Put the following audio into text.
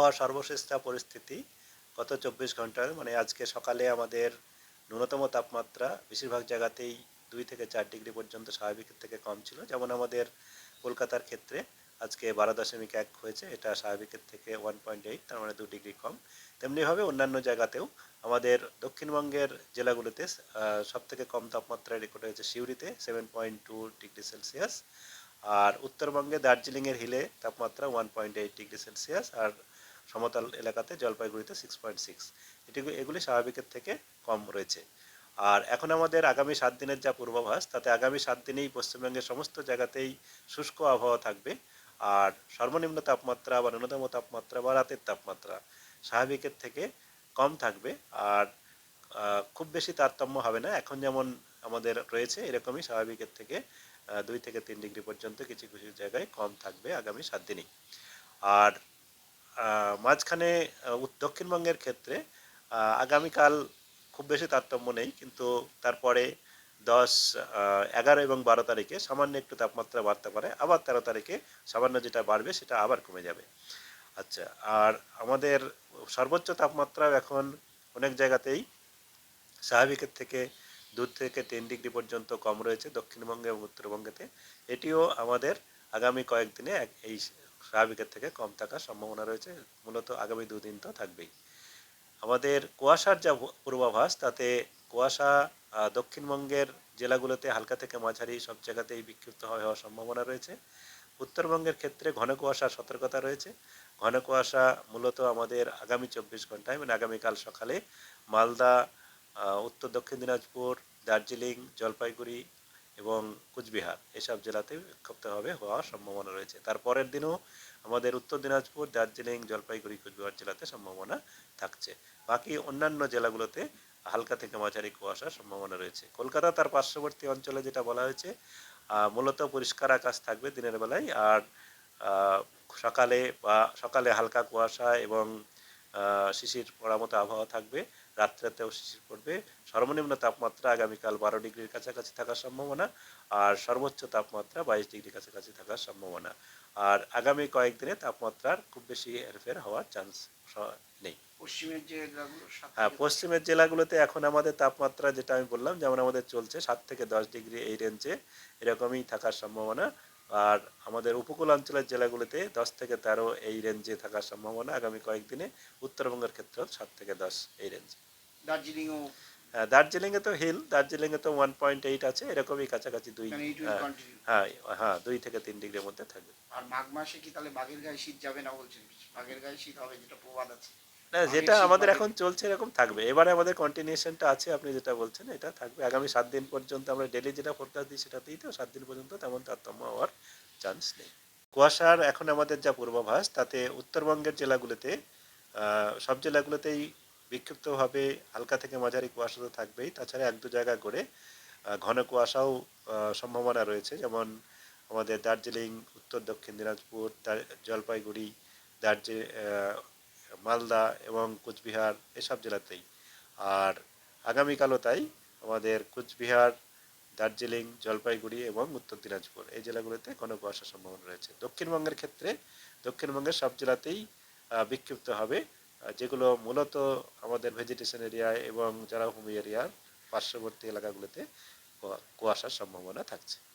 আবহাওয়ার সর্বশেষ যা পরিস্থিতি গত চব্বিশ ঘণ্টার। মানে আজকে সকালে আমাদের ন্যূনতম তাপমাত্রা বেশিরভাগ জায়গাতেই দুই থেকে চার ডিগ্রি পর্যন্ত স্বাভাবিকের থেকে কম ছিল। যেমন আমাদের কলকাতার ক্ষেত্রে আজকে বারো দশমিক এক হয়েছে, এটা স্বাভাবিকের থেকে ওয়ান পয়েন্ট এইট তার মানে দু ডিগ্রি কম। তেমনিভাবে অন্যান্য জায়গাতেও আমাদের দক্ষিণবঙ্গের জেলাগুলোতে সব থেকে কম তাপমাত্রা রেকর্ড হয়েছে সিউড়িতে seven point two degree Celsius. আর উত্তরবঙ্গে দার্জিলিংয়ের হিলে তাপমাত্রা one point eight degree Celsius. আর সমতল এলাকাতে জলপাইগুড়িতে সিক্স পয়েন্ট সিক্স এটি এগুলি স্বাভাবিকের থেকে কম রয়েছে। আর এখন আমাদের আগামী সাত দিনের যা পূর্বাভাস, তাতে আগামী সাত দিনেই পশ্চিমবঙ্গের সমস্ত জায়গাতেই শুষ্ক আবহাওয়া থাকবে। আর সর্বনিম্ন তাপমাত্রা বা ন্যূনতম তাপমাত্রা বা রাতের তাপমাত্রা স্বাভাবিকের থেকে কম থাকবে। আর খুব বেশি তারতম্য হবে না। এখন যেমন আমাদের রয়েছে, এরকমই স্বাভাবিকের থেকে দুই থেকে তিন ডিগ্রি পর্যন্ত কিছু কিছু জায়গায় কম থাকবে আগামী সাত দিনই। আর মাঝখানে দক্ষিণবঙ্গের ক্ষেত্রে আগামীকাল খুব বেশি তারতম্য নেই, কিন্তু তারপরে দশ এগারো এবং বারো তারিখে সামান্য একটু তাপমাত্রা বাড়তে পারে, আবার তেরো তারিখে সামান্য যেটা বাড়বে সেটা আবার কমে যাবে। আচ্ছা আর আমাদের সর্বোচ্চ তাপমাত্রাও এখন অনেক জায়গাতেই স্বাভাবিকের থেকে দু থেকে তিন ডিগ্রি পর্যন্ত কম রয়েছে দক্ষিণবঙ্গে এবং উত্তরবঙ্গেতে। এটিও আমাদের আগামী কয়েকদিনে এই স্বাভাবিকের থেকে কম থাকার সম্ভাবনা রয়েছে। মূলত আগামী দুদিন তো থাকবেই। আমাদের কুয়াশার যা পূর্বাভাস, তাতে কুয়াশা দক্ষিণবঙ্গের জেলাগুলোতে হালকা থেকে মাঝারি সব জায়গাতেই বিক্ষিপ্ত হওয়ার সম্ভাবনা রয়েছে। উত্তরবঙ্গের ক্ষেত্রে ঘন কুয়াশার সতর্কতা রয়েছে। ঘন কুয়াশা মূলত আমাদের আগামী চব্বিশ ঘন্টায় মানে আগামীকাল সকালে মালদা উত্তর দক্ষিণ দিনাজপুর, দার্জিলিং, জলপাইগুড়ি এবং কুচবিহার, এসব জেলাতে বিক্ষিপ্তভাবে হওয়ার সম্ভাবনা রয়েছে। তারপরের দিনও আমাদের উত্তর দিনাজপুর, দার্জিলিং, জলপাইগুড়ি, কুচবিহার জেলাতে সম্ভাবনা থাকছে। বাকি অন্যান্য জেলাগুলোতে হালকা থেকে মাঝারি কুয়াশার সম্ভাবনা রয়েছে। কলকাতা তার পার্শ্ববর্তী অঞ্চলে যেটা বলা হয়েছে মূলত পরিষ্কার আকাশ থাকবে দিনের বেলায় আর সকালে বা সকালে হালকা কুয়াশা এবং শিশির পড়ার মতো আবহাওয়া থাকবে। রাত্রেতেও শিশির পড়বে সর্বনিম্ন তাপমাত্রা আগামীকাল বারো ডিগ্রির কাছাকাছি থাকার সম্ভাবনা আর সর্বোচ্চ তাপমাত্রা বাইশ ডিগ্রির কাছাকাছি থাকার সম্ভাবনা। আর আগামী কয়েকদিনে তাপমাত্রার খুব বেশি হেরফের হওয়ার চান্স নেই। পশ্চিমের জেলাগুলো হ্যাঁ পশ্চিমের জেলাগুলোতে এখন আমাদের তাপমাত্রা যেটা আমি বললাম যেমন আমাদের চলছে সাত থেকে দশ ডিগ্রি এই রেঞ্জে এরকমই থাকার সম্ভাবনা। আর আমাদের উপকূল অঞ্চলের জেলাগুলোতে দশ থেকে তেরো এই রেঞ্জে থাকার সম্ভাবনা আগামী কয়েকদিনে উত্তরবঙ্গের ক্ষেত্রেও সাত থেকে দশ এই রেঞ্জ দার্জিলিংও হ্যাঁ দার্জিলিংয়ে তো হিল দার্জিলিংয়ে তো ওয়ান পয়েন্ট এইট আছে এরকমই কাছাকাছি দুই মানে হ্যাঁ, হ্যাঁ হ্যাঁ দুই থেকে তিন ডিগ্রির মধ্যে থাকবে। আর মাঘ মাসে কি তাহলে বাঘের গায়ে শীত যাবে না বলছেন? বাঘের গায়ে শীত হবে যেটা প্রবাদ আছে। না যেটা আমাদের এখন চলছে এরকম থাকবে। এবারে আমাদের কন্টিনিউশনটা আছে আপনি যেটা বলছেন এটা থাকবে। আগামী সাত দিন পর্যন্ত আমরা ডেলি যেটা ফোরকাস্ট দিই সেটাতেই তো সাত দিন পর্যন্ত তেমন তারতম্য হওয়ার চান্স নেই। কুয়াশার এখন আমাদের যা পূর্বাভাস তাতে উত্তরবঙ্গের জেলাগুলোতে সব জেলাগুলোতেই বিক্ষিপ্তভাবে হালকা থেকে মাঝারি কুয়াশা তো থাকবেই। তাছাড়া এক দু জায়গা করে ঘন কুয়াশাও সম্ভাবনা রয়েছে। যেমন আমাদের দার্জিলিং উত্তর দক্ষিণ দিনাজপুর জলপাইগুড়ি দার্জিলিং মালদা এবং কুচবিহার এসব জেলাতেই। আর আগামীকালও তাই আমাদের কুচবিহার, দার্জিলিং, জলপাইগুড়ি এবং উত্তর দিনাজপুর এই জেলাগুলোতে কোনো কুয়াশার সম্ভাবনা রয়েছে। দক্ষিণবঙ্গের ক্ষেত্রে দক্ষিণবঙ্গের সব জেলাতেই বিক্ষিপ্ত হবে যেগুলো মূলত আমাদের ভেজিটেশন এরিয়া এবং যারা জলাভূমি এরিয়ার পার্শ্ববর্তী এলাকাগুলোতে কুয়া- কুয়াশার সম্ভাবনা থাকছে।